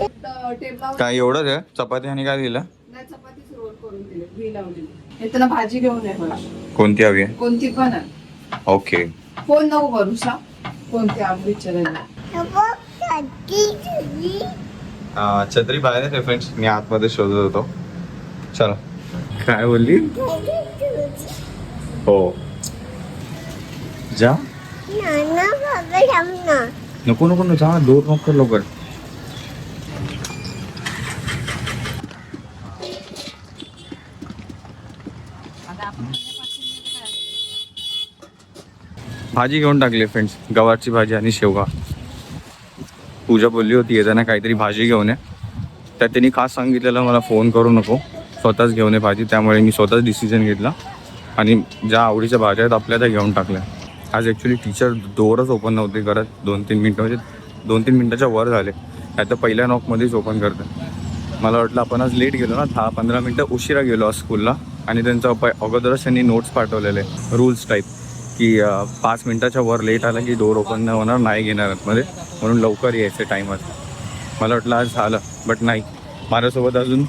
काय एवढंच आहे? चपाती आणि काय दिलं? येताना भाजी घेऊन ये मला. कोणती हवी आहे? कोणती पण आहे. ओके. फोन नको करू सा. कोणती आवडी विचारायला? छत्री बाहेर आहे फ्रेंड्स मी आतमध्ये शोधत होतो. चला. काय बोलली? हो. जा. नको नको नको. जा. दोर नको लवकर. भाजी घेऊन टाकली फ्रेंड्स गवारची भाजी आणि शेवगा. पूजा बोलली होती येताना काहीतरी भाजी घेऊन ये. त्यात त्यांनी खास सांगितलेलं मला फोन करू नको. स्वतःच घेऊन ये भाजी. त्यामुळे मी स्वतःच डिसिजन घेतला. आणि ज्या आवडीच्या भाज्या आहेत आपल्या त्या घेऊन टाकल्या. आज ॲक्च्युली टीचर दोरच ओपन नव्हते करत. दोन तीन मिनटं म्हणजे दोन तीन मिनटाच्या वर झाले. आता पहिल्या नॉकमध्येच ओपन करतात. मला वाटलं आपण आज लेट गेलो ना. दहा पंधरा मिनटं उशिरा गेलो आज स्कूलला आणि त्यांचा प अगोदरच त्यांनी नोट्स पाठवलेले रूल्स टाईप की पाच मिनटाच्या वर लेट आला की डोर ओपन नाही होणार नाही घेणार आतमध्ये. म्हणून लवकर यायचं टाईमात मला वाटलं आज झालं बट नाही. माझ्यासोबत अजून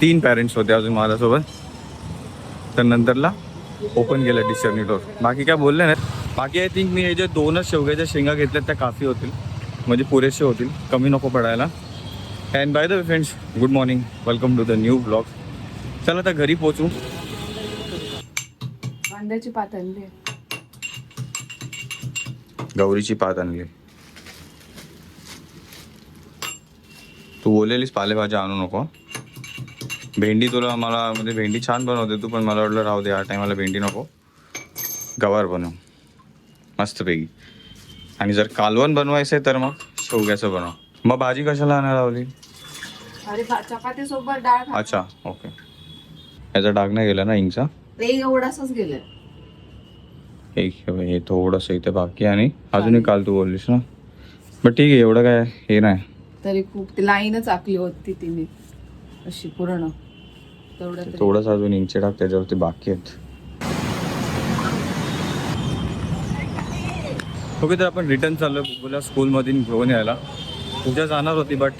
तीन पॅरेंट्स होते अजून माझ्यासोबत. तर नंतरला ओपन केलं टीचरनी डोर बाकी काय बोलले नाही बाकी आय थिंक मी हे जे दोनच शेवग्याच्या शेंगा घेतल्यात त्या काफी होतील. म्हणजे पुरेसे होतील. कमी नको पडायला. And by the friends good morning welcome to the new blog चला आता घरी पोचू. कांद्याची पात आणली. गौरीची पात आणली. तू बोललेलीस पालेभाज्या आणू नको. भेंडी तुला मला म्हणजे भेंडी छान बनवते तू पण मला वाटलं राहू दे या टायमाला भेंडी नको. गवार बनव. मस्तपैकी. आणि जर कालवण बनवायचं आहे तर मग शेवग्याचं बनव. मग भाजी कशाला आणायला लावली? अरे भा- चपाती सोबत डाळ. अच्छा ओके याचा डाग नाही गेला ना इंगचा ते एवढाच गेलं. एक हे थोडंसं इथे बाकी आणि अजूनही काल तू बोललीस ना. बट ठीक आहे एवढं काय हे नाही. तरी खूप ती लाईनच आखली होती तिने अशी पूर्ण. तेवढं तरी. थोडंच अजून इंचे टाक त्याच्यावरती बाकी आहेत. ओके तर आपण रिटर्न चाललो बुबूला स्कूलमधून घेऊन यायला. पूजा जाणार होती बट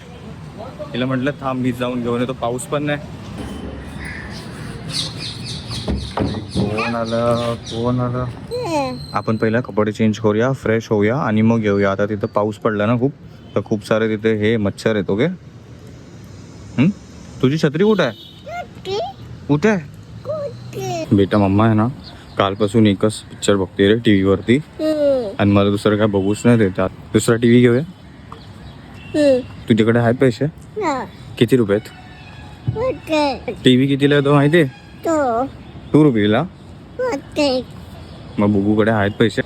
तिला म्हटलं थांब मी जाऊन घेऊन येतो. पाऊस पण नाही. कोण आलं कोण आलं? आपण पहिला कपडे चेंज करूया फ्रेश होऊया आणि मग घेऊया आता तिथं पाऊस पडला ना खूप तर खूप सारे तिथे हे मच्छर आहेत ओके? तुझी छत्री कुठे आहे? कुठे आहे? बेटा मम्मा आहे ना कालपासून एकच पिक्चर बघते रे टी व्हीवरती आणि मला दुसरं काय बघूच नाही देतात. दुसरा टी व्ही घेऊया तुझ्याकडे आहे पैसे? किती रुपये आहेत? टी व्ही कितीला येतो माहिती आहे टू रुपीला मग बुबूकडे आहेत पैसे.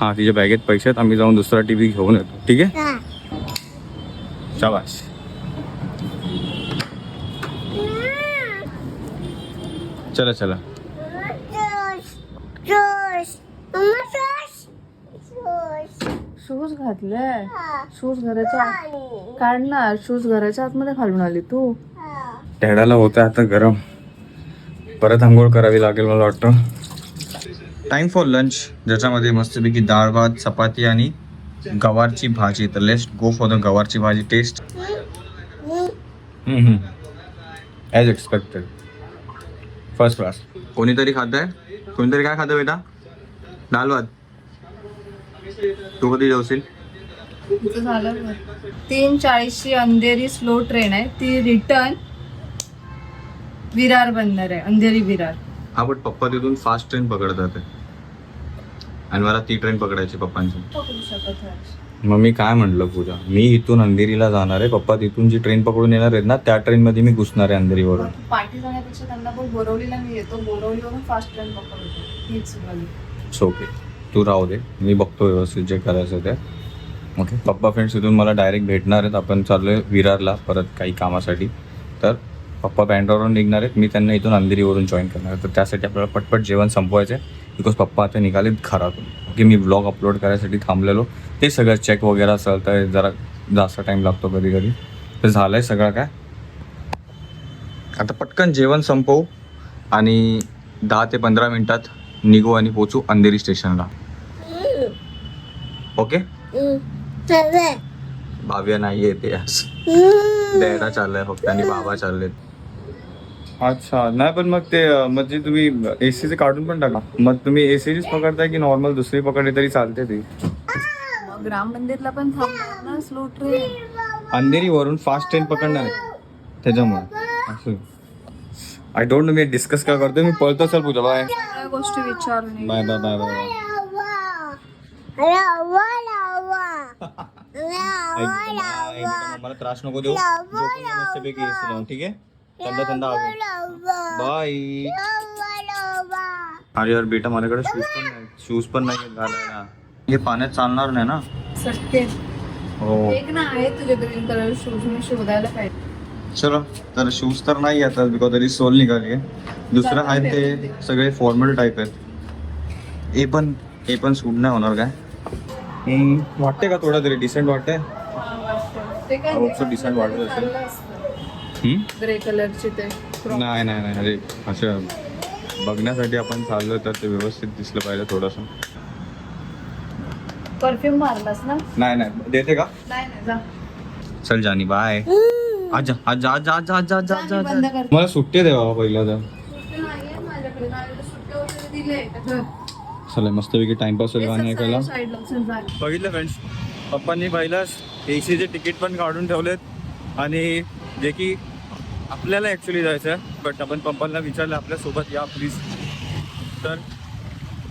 हा तिच्या बॅगेत पैसे आहेत. आम्ही जाऊन दुसरा टी व्ही घेऊन येतो. ठीक आहे? शाबाश चला चला. शूज घातले. शूज घराच्या आत- काढ ना शूज घराच्या आतमध्ये घालून आली तू. टेडाला होतं आता गरम. परत आंघोळ करावी लागेल मला वाटतं. टाइम फॉर लंच ज्याच्यामध्ये मस्तपैकी डाळ भात चपाती आणि गवारची भाजी. तर लेस्ट गो फॉर द गवारची भाजी test as expected first class कोणीतरी खात आहे कोणीतरी काय खातं बेटा? डाळ भात. तू कधी जेवशील? बघ. तीन चाळीसची अंधेरी स्लो ट्रेन आहे. ती रिटर्न विरार बनणार आहे अंधेरी विरार. हा बट पप्पा तिथून फास्ट ट्रेन पकडतात आणि मला ती ट्रेन पकडायची पप्पांची. पकडू शकत नाही. मग मी काय म्हटलं पूजा? मी इथून अंधेरीला जाणार आहे. पप्पा तिथून जी ट्रेन पकडून येणार आहेत ना त्या ट्रेन मध्ये मी घुसणार आहे अंधेरीवरून. तू पार्टी जाण्यापेक्षा त्यांना बोल बोरवलीला मी येतो. बोरवलीवरून फास्ट ट्रेन पकडतो. हीच वाली ओके तू राहू दे. मी बघतो व्यवस्थित जे करायचं ते. ओके पप्पा फ्रेंड्स इथून मला डायरेक्ट भेटणार आहेत. आपण चाललोय विरारला परत काही कामासाठी. तर पप्पा बँड्रावरून निघणार आहेत. मी त्यांना इथून अंधेरीवरून जॉईन करणार आहे. तर त्यासाठी आपल्याला पटपट जेवण संपवायचं आहे. बिकॉज पप्पा आता निघालेत घरातून. ओके मी ब्लॉग अपलोड करायसाठी थांबलेलो. ते सगळं चेक वगैरे असेल तर जरा जास्त टाईम लागतो कधी कधी तर झालं आहे सगळं काय? आता पटकन जेवण संपवू आणि दहा ते पंधरा मिनिटात निघू आणि पोचू अंधेरी स्टेशनला ओके भाव्या नाही येते असं डॅडा चाललाय फक्त आणि बाबा चाललेत. अच्छा. नाही पण मग ते म्हणजे तुम्ही एसीचे काढून पण टाका. मग तुम्ही एसीचीच पकडताय की नॉर्मल दुसरी पकडली तरी चालते ती? मग राम मंदिरला पण थांबणार ना स्लो ट्रेन अंधेरी वरून फास्ट ट्रेन पकडणार आहे. त्याच्यामुळे. आय डोंट नो मी डिस्कस काय करतोय? मी पळतो चल पूजा बाय सगळ्या गोष्टी विचारून. बाय बाय बाय बाय मला त्रास नको देऊ. झोपून जा मस्तपैकी लावून ठीक आहे? थंड थंड हवे बाय अरे यार बेटा माझ्याकडे शूज पण नाही. शूज पण नाही घालायला. हे पाण्यात चालणार नाही ना? सटके हो. एक ना आहे तुझे ग्रीन कलर शूज मी शोधायला पाहिजे. चलो तर शूज तर नाही आता बिकॉज तरी सोल निघाली आहे. दुसरं आहे ते सगळे फॉर्मल टाईप आहेत. हे पण हे पण सूट नाही होणार काय? वाटते का थोडा तरी? डिसेंट वाटते decent वाटत असेल. हम्म? ग्रे कलरचे ते. नाही नाही नाही. अरे असं बघण्यासाठी आपण चाललो तर ते व्यवस्थित दिसलं पाहिजे थोडंसं. परफ्यूम मारलास ना? नाही नाही. देते का? नाही नाही. जा. चल जानी. बाय आजा आजा आजा आजा आजा आजा आजा बंद आजा कर. मला सुट्टी दे बाबा पहिला तर. सुट्टे नाहीये माझ्याकडे. माझ्याकडे सुट्टे वगैरे दिले तर चला मस्तपैकी टाइमपास होईल गाणी ऐकायला. बघितलं फ्रेंड्स पप्पांनी पहिलाच ए सीचे तिकीट पण काढून ठेवलेत. आणि जे की आपल्याला ॲक्च्युली जायचं आहे बट आपण पंपांना विचारलं आपल्यासोबत या प्लीज तर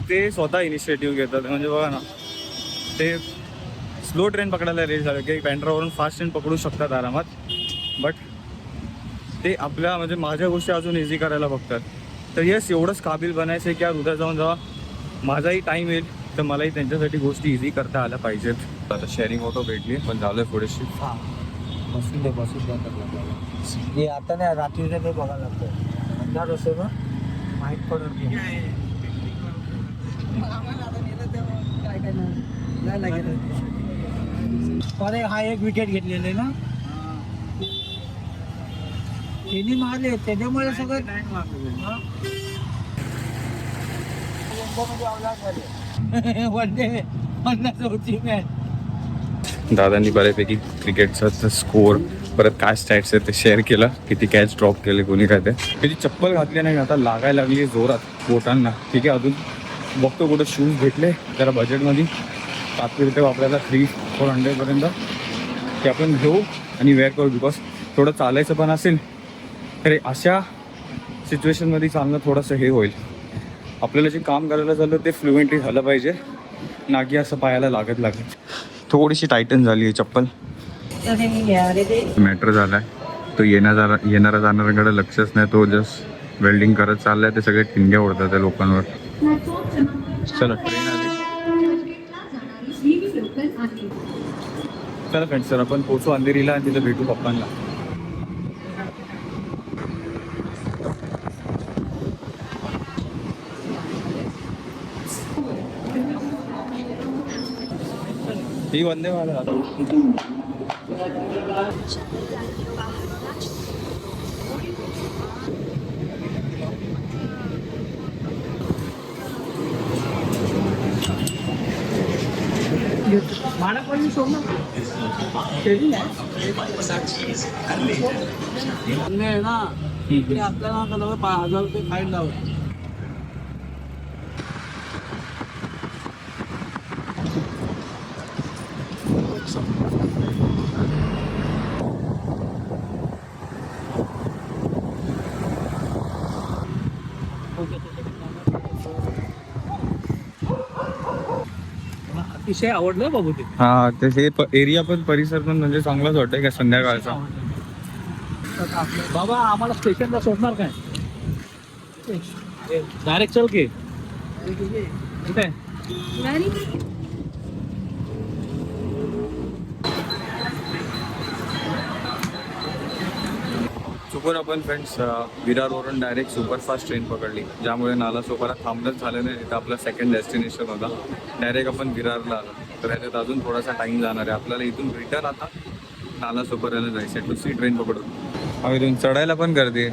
ते स्वतः इनिशिएटिव्ह घेतात. म्हणजे बघा ना ते स्लो ट्रेन पकडायला रेडी झालं की पॅन्ड्रावरून फास्ट ट्रेन पकडू शकतात आरामात. बट ते आपल्या म्हणजे माझ्या गोष्टी अजून इझी करायला बघतात. तर येस एवढंच काबिल बनायचं आहे की यार उद्या जाऊन जेव्हा माझाही टाईम येईल तर मलाही त्यांच्यासाठी गोष्टी इझी करता आल्या पाहिजेत. आता शेअरिंग ऑटो भेटली पण झालं थोडीशी. बसून दे बसून द्या हे आता नाही रात्रीचं ते बघायला लागतं अंधार असतो ना माहीत पडत नाही. नाही लागेल अरे हा एक विकेट घेतलेले ना? त्यांनी मारले त्याच्यामुळे सगळं? वन डे पन्नास होती मॅच दादांनी बऱ्यापैकी क्रिकेटचा स्कोअर परत काय स्टॅट्स आहेत ते शेअर केलं किती कॅच ड्रॉप केले कोणी काय ते. त्याची चप्पल घातली नाही आता लागायला लागली जोरात बोटांना. ठीक आहे अजून बघतो कुठं शूज भेटले जरा बजेटमध्ये तात्पुरते वापरायला थ्री फोर हंड्रेडपर्यंत ते आपण घेऊ आणि वेअर करू बिकॉज थोडं चालायचं पण असेल तर अशा सिच्युएशनमध्ये चालणं थोडंसं हे होईल. आपल्याला जे काम करायला झालं ते फ्लुएंटली झालं पाहिजे. ना की असं पायाला लागत लागेल. थोडीशी टायटन झाली आहे चप्पल. मॅटर झालाय. तो येणारा येणारा जाणाऱ्याकडे लक्षच नाही तो जस्ट वेल्डिंग करत चाललाय ते सगळे ठिणग्या उडतात त्या लोकांवर. चला ट्रेन आली. चला फ्रेंड्स सर आपण पोचू अंधेरीला आणि तिथे भेटू पप्पांना. ही वंदे भारत. आपल्याला हजार रुपये फाईन लावत अतिशय आवडलं बाबू ते. हा ते हे एरिया पण परिसर पण म्हणजे चांगलाच वाटतंय का संध्याकाळचा? बाबा आम्हाला स्टेशनला सोडणार काय? डायरेक्ट चल की. कुठे चुकून आपण फ्रेंड्स विरारवरून डायरेक्ट सुपरफास्ट ट्रेन पकडली. ज्यामुळे नाला सोपारा थांबणंच झालं नाही तिथं आपला सेकंड डेस्टिनेशन होता. डायरेक्ट आपण विरारला आलो. तर ह्याच्यात अजून थोडासा टाइम जाणार आहे. आपल्याला इथून रिटर्न आता नाला सोपाऱ्याला जायचं आहे दुसरी ट्रेन पकडून. हा इथून चढायला पण गर्दी आहे.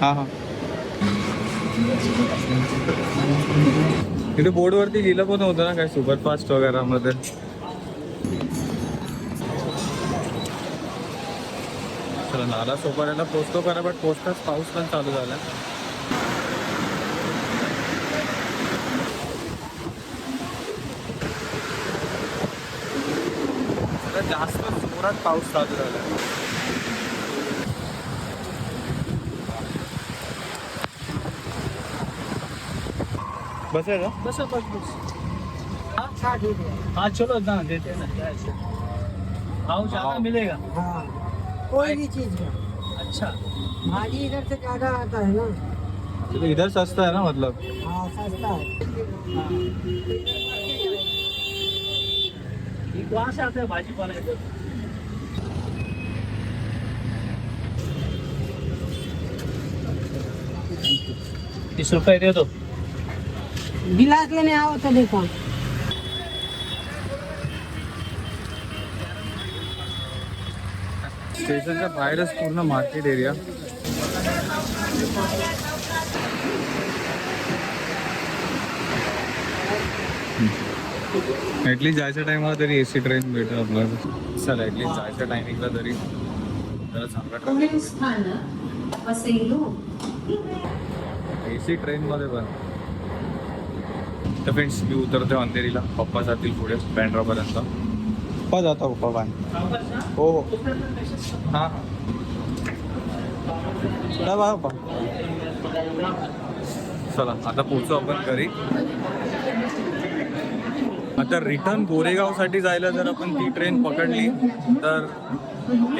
हा हा. तिथे बोर्डवरती लिहिलं पण होतं ना काय सुपरफास्ट वगैरे मध्ये. नाला सोपाऱ्याला पोचतो करा बट पोचताच पाऊस पण चालू झाला. जास्त जोरात पाऊस चालू झाला. बस का? बस बस बस. हाँ ठीक है हाँ चलो ना देते. हैं. ना है? भाव ज्यादा। मिलेगा. हाँ. कोई भी चीज का अच्छा। भाजी इधर से ज्यादा आता है ना। तो इधर सस्ता है ना मतलब? हाँ सस्ता है। ये कहाँ से आते हैं भाजी पाला इधर? तीस रुपये दे दो। गिलास लेने आओ तो देखो। स्टेशनच्या बाहेरच पूर्ण मार्केट एरिया. ॲटलीस्ट जायच्या टायमाला तरी ए सी ट्रेन भेटेल आपल्याला. चल ॲटलीस्ट जायच्या टायमिंगला तरी. जरा चांगला ए सी ट्रेनमध्ये पण. तर फ्रेंड्स मी उतरते अंधेरीला. पप्पा जातील पुढे बँड्रापर्यंत. पप्पा जाता पप्पा बाय हो हो. हां हां. चला बा पप्पा चला आता पोचू आपण घरी. आता रिटर्न गोरेगावसाठी जायला जर आपण ती ट्रेन पकडली तर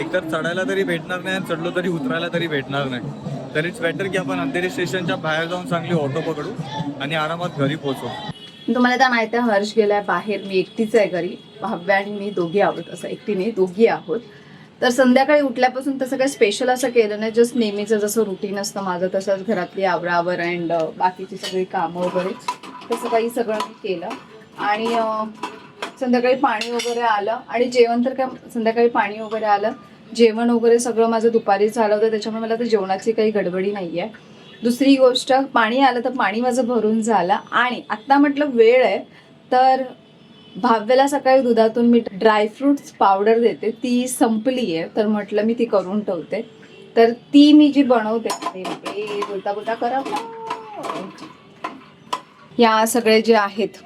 एकतर चढायला तरी भेटणार नाही आणि चढलो तरी उतरायला तरी भेटणार नाही. तर इट्स बेटर की आपण अंधेरी स्टेशनच्या बाहेर जाऊन चांगली ऑटो पकडू आणि आरामात घरी पोहोचू. तुम्हाला त्या माहिती आहे हर्ष गेलाय बाहेर. मी एकटीच आहे घरी. भाव्या आणि मी दोघी आहोत असं. एकटीने दोघी आहोत. तर संध्याकाळी उठल्यापासून तसं काही स्पेशल असं केलं नाही. जस्ट नेहमीचं जसं रुटीन असतं माझं तसंच घरातली आवरावर अँड बाकीची सगळी कामं वगैरे. तसं काही सगळं मी केलं. आणि संध्याकाळी पाणी वगैरे आलं. आणि जेवण तर काय संध्याकाळी पाणी वगैरे आलं. जेवण वगैरे सगळं माझं दुपारी झालं होतं. त्याच्यामुळे मला तर जेवणाची काही गडबडी नाही आहे दुसरी गोष्ट पाणी आलं तर पाणी माझं भरून झालं. आणि आत्ता म्हटलं वेळ आहे तर भाव्याला सकाळी दुधातून मी ड्रायफ्रुट्स पावडर देते. ती संपली आहे तर म्हटलं मी ती करून ठेवते. तर ती मी जी बनवते बोलता बोलता करा. या सगळे जे आहेत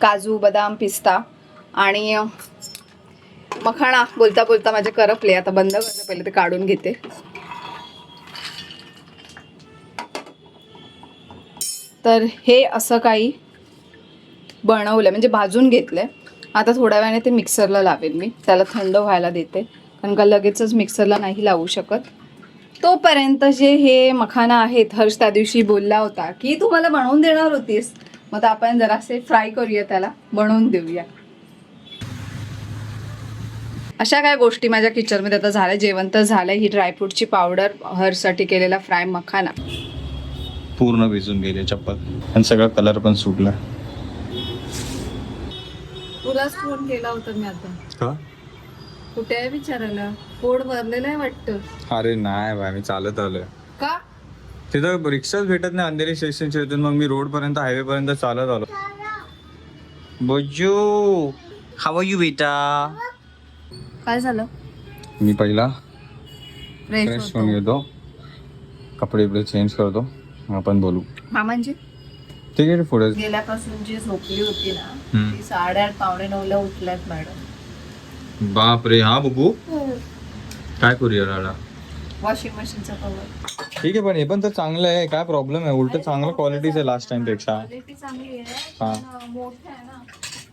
काजू बदाम पिस्ता आणि मखाणा बोलता बोलता माझे करपले. आता बंद करते पहिले ते काढून घेते. तर हे असं काही बनवलं म्हणजे भाजून घेतलंय. आता थोड्या वेळाने ते मिक्सरला लावेल मी. त्याला थंड व्हायला देते. कारण का लगेचच मिक्सरला नाही लावू शकत. तोपर्यंत जे हे मखाना आहेत हर्ष त्या दिवशी बोलला होता की तू मला बनवून देणार होतीस. मग आता आपण जरासे फ्राय करूया त्याला. बनवून देऊया. अशा काय गोष्टी माझ्या किचनमध्ये आता झाल्या. जेवण तर झालं ही ड्रायफ्रूटची पावडर हर्षसाठी केलेला फ्राय मखाना. पूर्ण भिजून गेले चप्पल. आणि सगळा कलर पण सुटला. तुलाच फोन केला होता मी आता. का? कुठे आहे विचारायला? पोट भरलेलं आहे वाटतं. अरे नाही बाय मी चालत आलोय. का? तिथं रिक्षाच भेटत नाही अंधेरी स्टेशनच्या इथून मग मी रोड पर्यंत हायवे पर्यंत चालत आलो. बोजू हाव यू बेटा? काय झालं? मी पहिला फ्रेश फ्रेश होऊन घेतो कपडे बिपडे चेंज करतो. आपण बोलू. मामांची ठीक आहे पुढे. गेल्यापासून जी झोपली होती ना. ती साडेआठ पावणे नऊला उठल्यात मॅडम. बाप रे हा बघू. काय करूया राडा? वॉशिंग मशीनचा कवर ठीक आहे पण हे पण तर चांगलं आहे. काय प्रॉब्लेम आहे? उलट चांगलं क्वालिटीच आहे लास्ट टाइमपेक्षा. हा.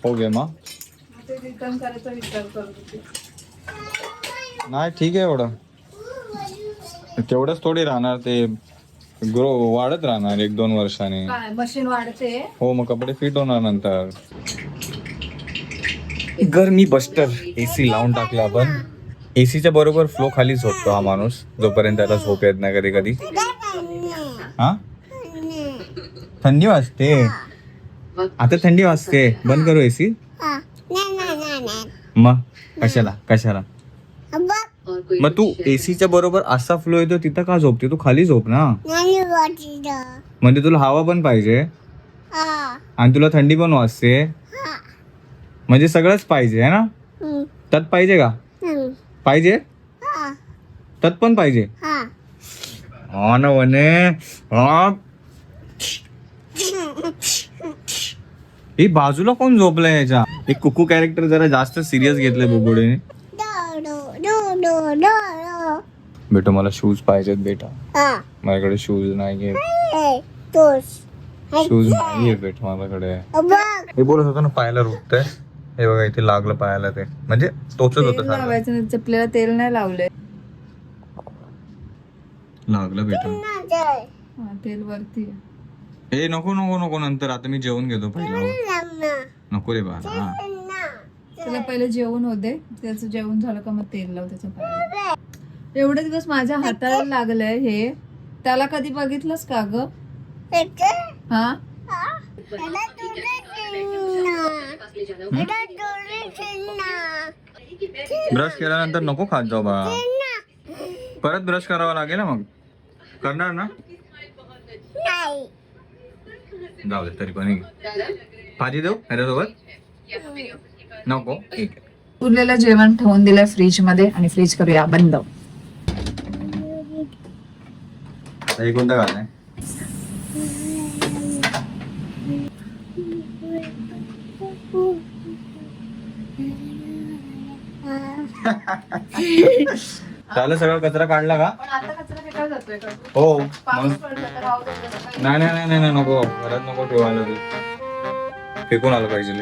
हो गे मग नाही ठीक आहे एवढं. तेवढंच थोडी राहणार ते. ग्रो वाढत राहणार एक दोन वर्षाने. काय मशीन वाढते? हो मग कपडे फिट होणार नंतर. गरमी बस्टर एसी लावून टाकला आपण. एसीच्या बरोबर फ्लो खाली झोपतो हा माणूस जोपर्यंत त्याला झोप येत नाही कधी कधी. हा? थंडी वाजते. आता थंडी वाजते. बंद करू एसी मग कशाला कशाला? मग तू एसीच्या बरोबर असा फ्लो येतो तिथं का झोपते? तू खाली झोप ना. म्हणजे तुला हवा पण पाहिजे? आणि तुला थंडी पण वाजते? म्हणजे सगळंच पाहिजे आहे ना? त्यात पाहिजे का? पाहिजे? त्यात पण पाहिजे? हा. ना हा. ही बाजूला कोण झोपलंय याच्या? एक कुकू कॅरेक्टर जरा जास्त सिरियस घेतलंय बुबुडीने. बेटा मला शूज पाहिजेत बेटा. माझ्याकडे शूज नाहीये शूज नाहीये बेटा माझ्याकडे. हे बोलत होतं ना पायाला रुततंय. हे बघा इथे लागलं पायाला ते. म्हणजे टोचत होतं सारखं. लावायचं नाही चपलेला तेल नाही लावलंय. लागलं बेटा. हा, तेल वरती आहे. हे नको नको नको नंतर आता मी जेवण घेतो पहिलं. नको रे बाळा. हा. त्याला पहिले जेवण होते. त्याचं जेवण झालं का मग तेल लाव त्याच्या एवढे दिवस माझ्या हाताला लागलंय हे. त्याला कधी बघितलंस का ग? हा? ब्रश केल्यानंतर नको खात जाऊ बा परत ब्रश करावा लागेल ना मग. करणार ना? जाऊ दे तरी पण. भाजी देऊ ह्याच्यासोबत? नको. ठीक आहे. उरलेलं जेवण ठेवून दिलंय फ्रीजमध्ये आणि फ्रीज करूया. बंद. आता हे कोणतं झालं सगळं? कचरा काढला का? पण आता कचरा फेकायला जातोय का? हो. पाऊस मग? पडला तर राहू दे, तसं काही. नाही नाही नाही नाही नको घरात नको ठेवायला ते फेकून आलं पाहिजे